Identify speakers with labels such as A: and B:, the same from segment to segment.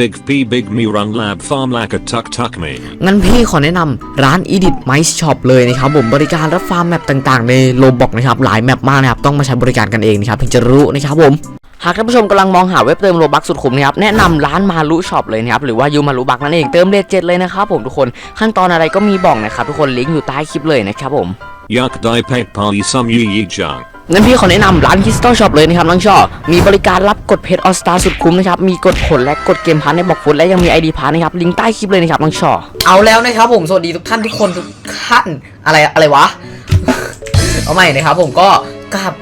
A: big P big me run lab farm like a tuck tuck me.
B: งั้นพี่ขอแนะนำร้าน Edit Mice Shop เลยนะครับผมบริการรับฟาร์มแมปต่างๆ ในโลบอกนะครับหลายแมปมากนะครับต้องมาใช้บริการกันเองนะครับถึงจะรู้นะครับผมหากท่านผู้ชมกำลังมองหาเว็บเติมโลบักสุดคุ้มนะครับแนะนำร้านมารุช็อปเลยนะครับหรือว่ายูมารุบักนั่นเองเติมเลทเจ็ดเลยนะครับผมทุกคนขั้นตอนอะไรก็มีบอกนะครับทุกคนลิงก์อยู่ใต้คลิปเลยนะครับผม
A: Yuck die pet party some yi yi junk.
B: งั้นพี่ขอแนะนำร้าน Crystal Shop เลยนะครับน้องชอมีบริการรับกดเพจออสตาสุดคุ้มนะครับ มีกดผลและกดเกมพาร์ทในบอกฟุตและยังมี ID พาร์ทนะครับ ลิงก์ใต้คลิปเลยนะครับน้องชอเอาแล้วนะครับผม สวัสดีทุกท่านทุกคนทุกท่านอะไรอะไรวะ เอาใหม่นะครับผมก็กราบ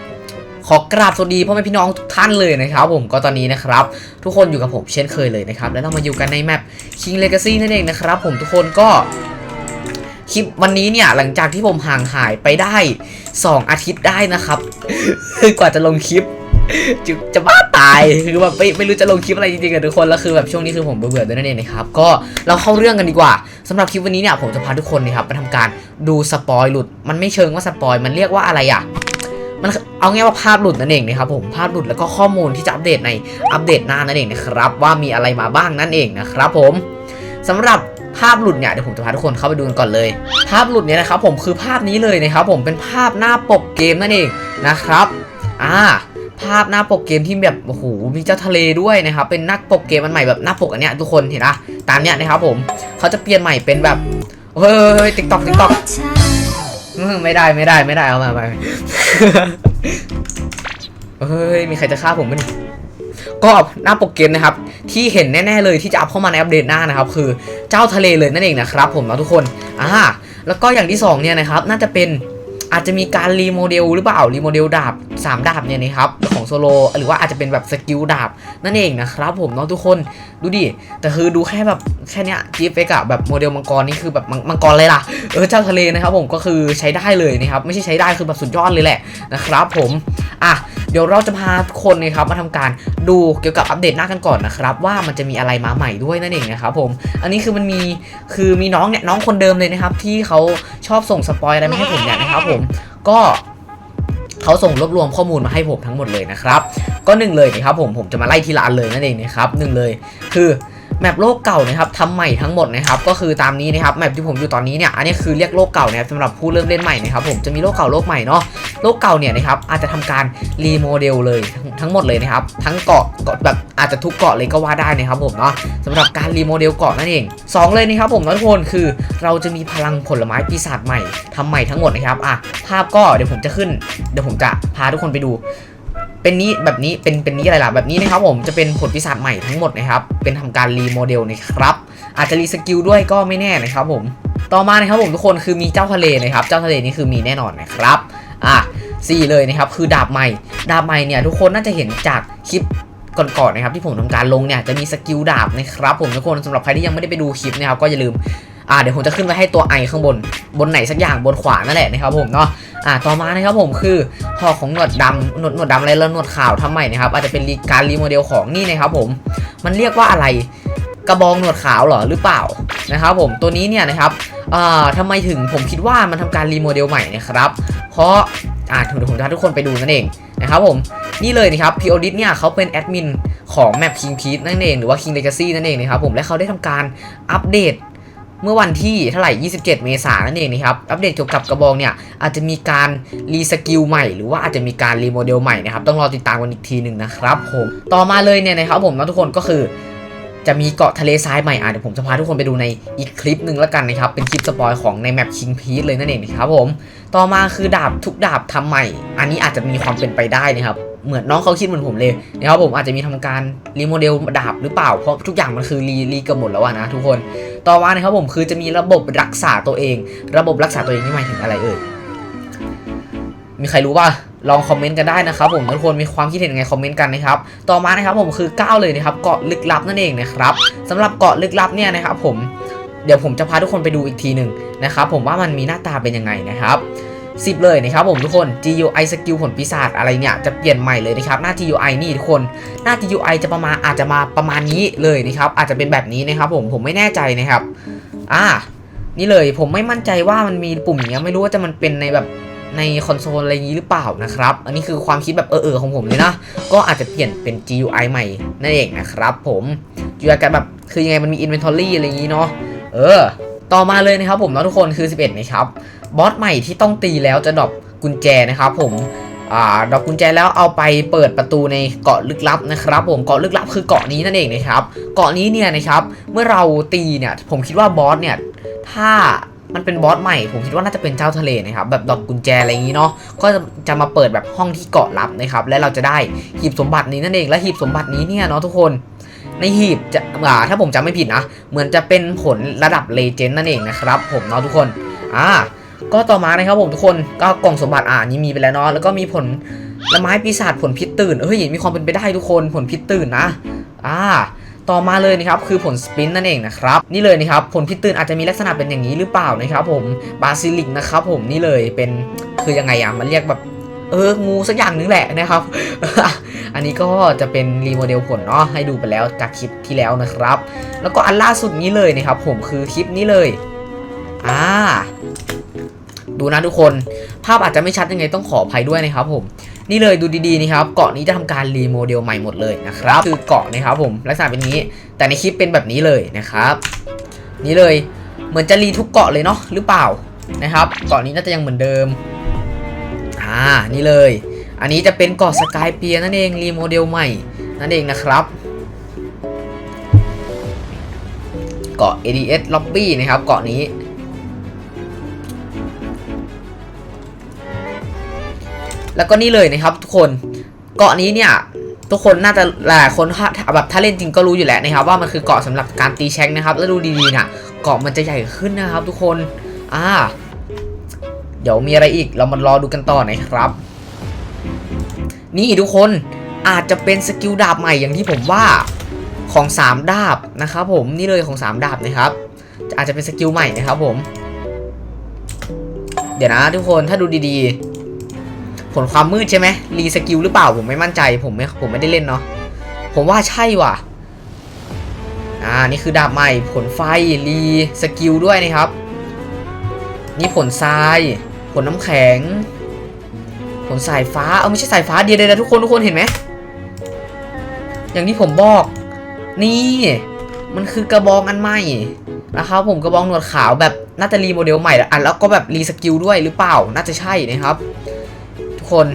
B: ขอกราบสวัสดีพ่อแม่พี่น้องทุกท่านเลยนะครับผมก็ตอนนี้นะครับ ทุกคนอยู่กับผมเช่นเคยเลยนะครับ แล้วเรามาอยู่กันในแมป King Legacy นั่นเองนะครับผมทุกคนก็ คลิปวันนี้เนี่ยหลังจากที่ผมห่างหายไปได้ 2 อาทิตย์ได้นะครับกว่าจะลงคลิปจะจะบ้าตายคือแบบไม่ไม่รู้จะลงคลิปอะไรจริงๆกับทุกคนแล้วคือแบบช่วงนี้คือผมเบื่อๆด้วยนั่นเองนะครับก็เราเข้าเรื่องกันดีกว่าสำหรับคลิปวันนี้เนี่ยผมจะพาทุกคนนะครับมาทำการดูสปอยหลุด มันไม่เชิงว่าสปอยมันเรียกว่าอะไรอะมันเอาง่ายว่าภาพหลุดนั่นเองนะครับผมภาพหลุดแล้วก็ข้อมูลที่จะอัปเดตในอัปเดตหน้านั่นเองนะครับว่ามีอะไรมาบ้างนั่นเองนะครับผมสำหรับ ภาพหลุดเนี่ยเดี๋ยวผมจะพาทุกคนเข้าไปดูกันก่อนเลย ภาพหลุดเนี่ยนะครับผมคือภาพนี้เลยนะครับผมเป็นภาพหน้าปกเกมนั่นเองนะครับอ่าภาพหน้าปกเกมที่แบบโอ้โหมีเจ้าทะเลด้วยนะครับเป็นหน้าปกเกมมันใหม่แบบหน้าปกอันเนี้ยทุกคนเห็นนะตามเนี้ยนะครับผมเขาจะเปลี่ยนใหม่เป็นแบบเฮ้ยติ๊กต็อกติ๊กต็อกไม่ได้ไม่ได้ไม่ได้เอามาไปเฮ้ยมีใครจะฆ่าผมไหมนี่ ก็หน้าปกเกมนะครับที่เห็นแน่ๆเลยที่จะอัพเข้ามาในอัปเดตหน้านะครับคือเจ้าทะเลเลยนั่นเองนะครับผมนะทุกคนอ่าแล้วก็อย่างที่สองเนี่ยนะครับน่าจะเป็นอาจจะมีการรีโมเดลหรือเปล่ารีโมเดลดาบ 3 ดาบเนี่ยนะครับของโซโลหรือว่าอาจจะเป็นแบบสกิลดาบ นั่นเองนะครับผมเนาะทุกคนดูดิ แต่คือดูแค่แบบแค่เนี้ย GFX อะแบบโมเดลมังกรนี่คือแบบมังกรเลยล่ะ เออเจ้าทะเลนะครับผมก็คือใช้ได้เลยนะครับ ไม่ใช่ใช้ได้คือแบบสุดยอดเลยแหละนะครับผมอะ เดี๋ยวเราจะพาทุกคนนะครับมาทำการดูเกี่ยวกับอัปเดตหน้ากันก่อนนะครับ ว่ามันจะมีอะไรมาใหม่ด้วยนั่นเองนะครับผม อันนี้คือมันมีคือมีน้องเนี่ยน้องคนเดิมเลยนะครับ ที่เขาชอบส่งสปอยอะไรมาให้ผมเนี่ยนะครับ ผมก็เขาส่งรวบรวมข้อมูลมาให้ผมทั้งหมดเลยนะครับ ก็หนึ่งเลยนะครับผมผมจะมาไล่ทีละอันเลยนั่นเองนะครับหนึ่งเลยคือ แมปโลกเก่านะครับทำใหม่ทั้งหมดนะครับก็คือตามนี้นะครับแมปที่ผมอยู่ตอนนี้เนี่ยอันนี้คือเรียกโลกเก่านะครับสำหรับผู้เริ่มเล่นใหม่นะครับผมจะมีโลกเก่าโลกใหม่เนาะโลกเก่าเนี่ยนะครับอาจจะทำการรีโมเดลเลยทั้งหมดเลยนะครับทั้งเกาะเกาะแบบอาจจะทุกเกาะเลยก็ว่าได้นะครับผมเนาะสำหรับการรีโมเดลเกาะนั่นเองสองเลยนะครับผมทุกคนคือเราจะมีพลังผลไม้ปีศาจใหม่ทำใหม่ทั้งหมดนะครับอะภาพก็เดี๋ยวผมจะขึ้น เดี๋ยวผมจะพาทุกคนไปดู เป็นนี้แบบนี้เป็นเป็นนี้อะไรล่ะแบบนี้นะครับผมจะเป็นผลปีศาจใหม่ทั้งหมดนะครับเป็นทำการรีโมเดลนะครับอาจจะรีสกิลด้วยก็ไม่แน่นะครับผมต่อมานะครับผมทุกคนคือมีเจ้าทะเลนะครับเจ้าทะเลนี่คือมีแน่นอนนะครับอะสี่เลยนะครับคือดาบใหม่ ดาบใหม่เนี่ยทุกคนน่าจะเห็นจากคลิปก่อนๆนะครับที่ผมทำการลงเนี่ยจะมีสกิลดาบนะครับผมทุกคนสำหรับใครที่ยังไม่ได้ไปดูคลิปนะครับก็อย่าลืม อ่าเดี๋ยวผมจะขึ้นไว้ให้ตัวไอข้างบน บนไหนสักอย่างบนขวานั่นแหละนะครับผมเนาะอ่าต่อมานะครับผมคือหอกของหนวดดำหนวดหนวดดำอะไรแล้วหนวดขาวทำใหม่นะครับอาจจะเป็นการรีโมเดลของนี่นะครับผมมันเรียกว่าอะไรกระบองหนวดขาวเหรอหรือเปล่านะครับผมตัวนี้เนี่ยนะครับอ่าทำไมถึงผมคิดว่ามันทำการรีโมเดลใหม่นะครับเพราะอ่าถึงผมจะทุกคนไปดูนั่นเองนะครับผมนี่เลยนะครับพีโอดิสเนี่ยเขาเป็นแอดมินของแมป King p e a c e นั่นเองหรือว่า King Legacy นั่นเองนะครับผมและเขาได้ทำการอัปเดต เมื่อวันที่เท่าไหร่ 27 เมษายนนั่นเองนะครับ อัปเดตเกี่ยวกับกระบองเนี่ยอาจจะมีการรีสกิลใหม่ หรือว่าอาจจะมีการรีโมเดลใหม่นะครับ ต้องรอติดตามกันอีกทีหนึ่งนะครับผม ต่อมาเลยเนี่ยนะครับผมนะทุกคนก็คือ จะมีเกาะทะเลทรายใหม่อะเดี๋ยวผมจะพาทุกคนไปดูในอีกคลิปหนึ่งแล้วกันนะครับ เป็นคลิปสปอยของในแมป King p e a c e เลยนั่นเองนะครับผม ต่อมาคือดาบทุกดาบทำใหม่ อันนี้อาจจะมีความเป็นไปได้นะครับ เหมือนน้องเขาคิดเหมือนผมเลยนะครับผมอาจจะมีทำการรีโมเดลดาบหรือเปล่าเพราะทุกอย่างมันคือรีรีเกือบหมดแล้วนะทุกคน ต่อมานะครับผมคือจะมีระบบรักษาตัวเอง ระบบรักษาตัวเองนี่หมายถึงอะไรเอ่ยมีใครรู้ป่ะลองคอมเมนต์กันได้นะครับผมทุกคนมีความคิดเห็นยังไงคอมเมนต์กันนะครับต่อมานะครับผมคือ 9 เลยนะครับเกาะลึกลับนั่นเองนะครับสำหรับเกาะลึกลับเนี่ยนะครับผมเดี๋ยวผมจะพาทุกคนไปดูอีกทีหนึ่งนะครับผมว่ามันมีหน้าตาเป็นยังไงนะครับ 10 เลยนะครับผมทุกคน GUI สกิลผลปีศาจอะไรเนี่ยจะเปลี่ยนใหม่เลยนะครับหน้า GUI นี่ทุกคนหน้า GUI จะประมาณอาจจะมาประมาณนี้เลยนะครับอาจจะเป็นแบบนี้นะครับผมผมไม่แน่ใจนะครับอ่านี่เลยผมไม่มั่นใจว่ามันมีปุ่มอย่างเงี้ยไม่รู้ว่าจะมันเป็นในแบบในคอนโซลอะไรอย่างนี้หรือเปล่านะครับ อันนี้คือความคิดแบบเออๆของผมเลยนะ ก็อาจจะเปลี่ยนเป็น GUI ใหม่นั่นเองนะครับผมจุดจำกัดแบบคือยังไงมันมี inventory อะไรอย่างงี้เนาะ เออ ต่อมาเลยนะครับผมเนาะทุกคนคือ 11 นะครับ บอสใหม่ที่ต้องตีแล้วจะดรอปกุญแจนะครับผมอ่าดอปกุญแจแล้วเอาไปเปิดประตูในเกาะลึกลับนะครับ ผมเกาะลึกลับคือเกาะนี้นั่นเองนะครับ เกาะนี้เนี่ยนะครับ เมื่อเราตีเนี่ยผมคิดว่าบอสเนี่ยถ้ามันเป็นบอสใหม่ผมคิดว่าน่าจะเป็นเจ้าทะเลนะครับแบบดอปกุญแจอะไรอย่างนี้เนาะก็จะจะมาเปิดแบบห้องที่เกาะลับนะครับ และเราจะได้หีบสมบัตินี้นั่นเองและหีบสมบัตินี้เนี่ยเนาะทุกคนในหีบจะอ่าถ้าผมจำไม่ผิดนะเหมือนจะเป็นผลระดับเลเจนด์นั่นเองนะครับ ผมเนาะทุกคนอ่า ก็ต่อมานะครับผมทุกคนก็กล่องสมบัติอ่านี่มีไปแล้วเนาะแล้วก็มีผลละไม้ปีศาจผลพิษตื่นเอ้ยมีความเป็นไปได้ทุกคนผลพิษตื่นนะอ่าต่อมาเลยนะครับคือผลสปินนั่นเองนะครับนี่เลยนะครับผลพิษตื่นอาจจะมีลักษณะเป็นอย่างนี้หรือเปล่านะครับผมบาซิลิกนะครับผมนี่เลยเป็นคือยังไงอะมันเรียกแบบเอองูสักอย่างนึงแหละนะครับ อันนี้ก็จะเป็นรีโมเดลผลเนาะให้ดูไปแล้วจากคลิปที่แล้วนะครับ แล้วก็อันล่าสุดนี้เลยนะครับผมคือคลิปนี้เลยอ่า ดูนะทุกคน ภาพอาจจะไม่ชัดยังไงต้องขออภัยด้วยนะครับผมนี่เลยดูดีๆนี่ครับเกาะนี้จะทำการรีโมเดลใหม่หมดเลยนะครับคือเกาะนะครับผมลักษณะเป็นนี้ แต่ในคลิปเป็นแบบนี้เลยนะครับ นี่เลยเหมือนจะรีทุกเกาะเลยเนาะหรือเปล่านะครับเกาะนี้น่าจะยังเหมือนเดิมอ่านี่เลย อันนี้จะเป็นเกาะสกายเปียนั่นเองรีโมเดลใหม่นั่นเองนะครับเกาะ ADS Lobby นะครับเกาะนี้ แล้วก็นี่เลยนะครับทุกคนเกาะนี้เนี่ยทุกคนน่าจะหลายคนแบบถ้าเล่นจริงก็รู้อยู่แล้วนะครับ ว่ามันคือเกาะสำหรับการตีแช็คนะครับ แล้วดูดีๆนี่ยเกาะมันจะใหญ่ขึ้นนะครับ ทุกคนอ่าเดี๋ยวมีอะไรอีกเรามารอดูกันต่อหนะครับ นี่ทุกคนอาจจะเป็นสกิลดาบใหม่อย่างที่ผมว่าของ 3 ดาบนะครับผมนี่เลยของ 3 ดาบนะครับ อาจจะเป็นสกิลใหม่นะครับผม เดี๋ยวนะทุกคนถ้าดูดีๆ ผลความมืดใช่ไหมรีสกิลหรือเปล่าผมไม่มั่นใจ ผมไม่ผมไม่ได้เล่นเนาะผมว่าใช่ว่ะอ่านี่คือดาบใหม่ผลไฟรีสกิลด้วยนะครับ นี่ผลทราย ผลน้ำแข็ง ผลสายฟ้าเอาไม่ใช่สายฟ้าเดียวเลยนะทุกคนทุกคนเห็นไหมอย่างที่ผมบอก นี่ มันคือกระบองอันใหม่นะครับผมกระบองหนวดขาวแบบน่าจะรีโมเดลใหม่อะแล้วก็แบบรีสกิลด้วยหรือเปล่าน่าจะใช่นะครับ คน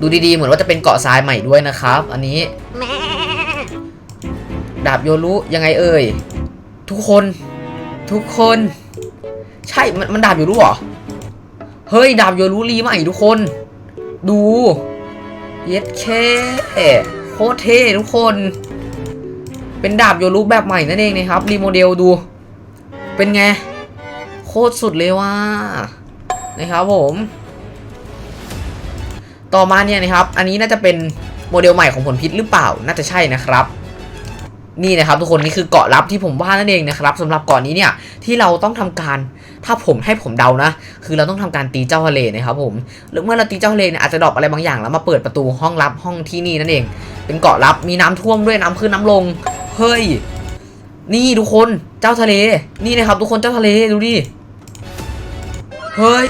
B: ดูดีๆ เหมือนว่าจะเป็นเกาะทรายใหม่ด้วยนะครับ อันนี้ ดาบโยรุยังไงเอ่ย ทุกคน ทุกคน ใช่ มันมันดาบโยรุเหรอ เฮ้ย ดาบโยรุรีใหม่ทุกคน ดู เย็ดเคโคตรเท่ทุกคน เป็นดาบโยรุแบบใหม่นั่นเองนะครับ รีโมเดลดู เป็นไง โคตรสุดเลยว่า นะครับผม ต่อมาเนี่ยนะครับ อันนี้น่าจะเป็นโมเดลใหม่ของผลพิษหรือเปล่า น่าจะใช่นะครับนี่นะครับทุกคนนี่คือเกาะลับที่ผมว่านั่นเองนะครับสำหรับเกาะนนี้เนี่ยที่เราต้องทำการถ้าผมให้ผมเดานะ คือเราต้องทำการตีเจ้าทะเลนะครับผมหรือเมื่อเราตีเจ้าทะเลเนี่ยอาจจะดรอปอะไรบางอย่างแล้วมาเปิดประตูห้องลับห้องที่นี่นั่นเอง เป็นเกาะลับมีน้ำท่วมด้วยน้ำขึ้นน้ำลงเฮ้ยนี่ทุกคนเจ้าทะเล นี่นะครับ ทุกคนเจ้าทะเลดูดิ เฮ้ย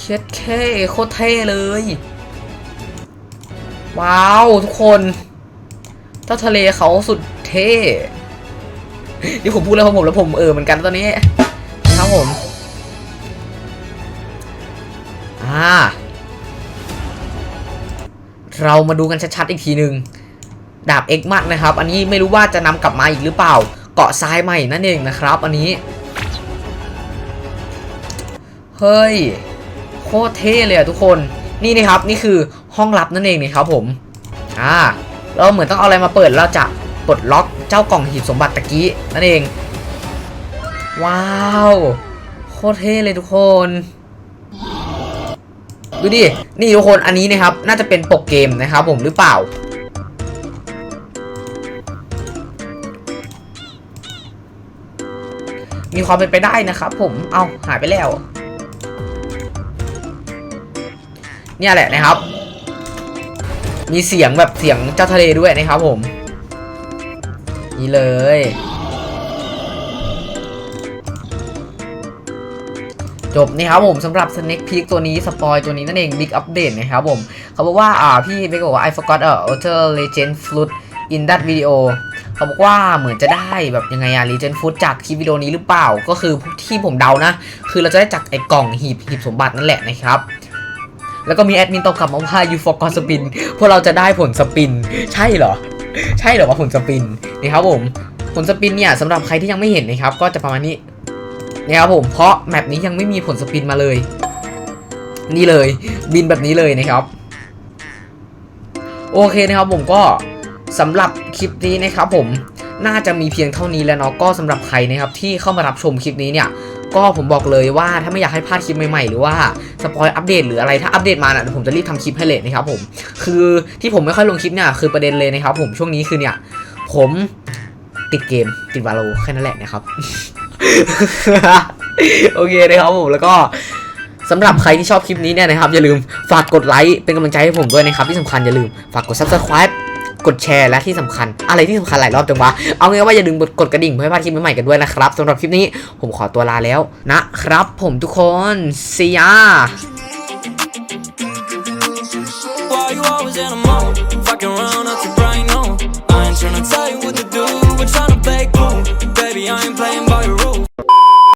B: เช็ดแค่โคตรเท่เลย ว้าว ทุกคนเจ้าทะเลเขาสุดเท่นี่ผมพูดแล้วผมแล้วผมเออเหมือนกันตอนนี้นะครับผม อ่า เรามาดูกันชัดๆอีกทีหนึ่งดาบเอ็กมัดนะครับ อันนี้ไม่รู้ว่าจะนำกลับมาอีกหรือเปล่า เกาะทรายใหม่นั่นเองนะครับ อันนี้ เฮ้ย โคตรเท่เลยอะทุกคน นี่นะครับ นี่คือห้องลับนั่นเองนี่ครับผม อ่า เราเหมือนต้องเอาอะไรมาเปิดเราจะปลดล็อกเจ้ากล่องหีบสมบัติตะกี้นั่นเอง ว้าว โคตรเท่เลยทุกคน ดูดิ นี่ทุกคน อันนี้นะครับ น่าจะเป็นปกเกมนะครับผมหรือเปล่ามีความเป็นไปได้นะครับผม เอาหายไปแล้ว เนี่ยแหละนะครับ มีเสียงแบบเสียงเจ้าทะเลด้วยนะครับผม นี่เลย จบนี่ครับผมสำหรับ Snake Peek ตัวนี้สปอยตัวนี้นั่นเอง Big Update นะครับผม เขาบอกว่าอ่าพี่เบกบอกว่า I forgot a Outer Legend Flute in that video เขาบอกว่าเหมือนจะได้แบบยังไงอะ Legend Food จากคลิปวิดีโอนี้หรือเปล่า ก็คือที่ผมเดานะ คือเราจะได้จากไอ้กล่องหีบหีบสมบัตินั่นแหละนะครับ แล้วก็มีแอดมินตอบกลับมาว่า you forgot spin พวกเราจะได้ผลสปิน ใช่เหรอ ใช่เหรอว่าผลสปินนี่ครับผมผลสปินเนี่ยสำหรับใครที่ยังไม่เห็นนะครับ ก็จะประมาณนี้นี่ครับผมเพราะแมปนี้ยังไม่มีผลสปินมาเลย นี่เลยบินแบบนี้เลยนะครับ โอเคนะครับผมก็สำหรับคลิปนี้นะครับผมน่าจะมีเพียงเท่านี้แล้วเนาะก็สำหรับใครนะครับที่เข้ามารับชมคลิปนี้เนี่ย ก็ผมบอกเลยว่าถ้าไม่อยากให้พลาดคลิปใหม่ๆ หรือว่าสปอยอัปเดตหรืออะไรถ้าอัปเดตมาน่ะเดี๋ยวผมจะรีบทำคลิปให้เลยนะครับผม คือที่ผมไม่ค่อยลงคลิปเนี่ยคือประเด็นเลยนะครับผมช่วงนี้คือเนี่ย ผมติดเกมติดวาโลแค่นั้นแหละนะครับ โอเคนะครับผมแล้วก็สำหรับใครที่ชอบคลิปนี้เนี่ยนะครับ อย่าลืมฝากกดไลค์เป็นกำลังใจให้ผมด้วยนะครับ ที่สำคัญอย่าลืมฝากกด subscribe กดแชร์และที่สำคัญ อะไรที่สำคัญหลายรอบจังวะ เอางี้ว่าอย่าลืมกดกระดิ่งเพื่อพลาดคลิปใหม่ๆกันด้วยนะครับสำหรับคลิปนี้ผมขอตัวลาแล้วนะครับ ผมทุกคน see ya
C: Why you always in a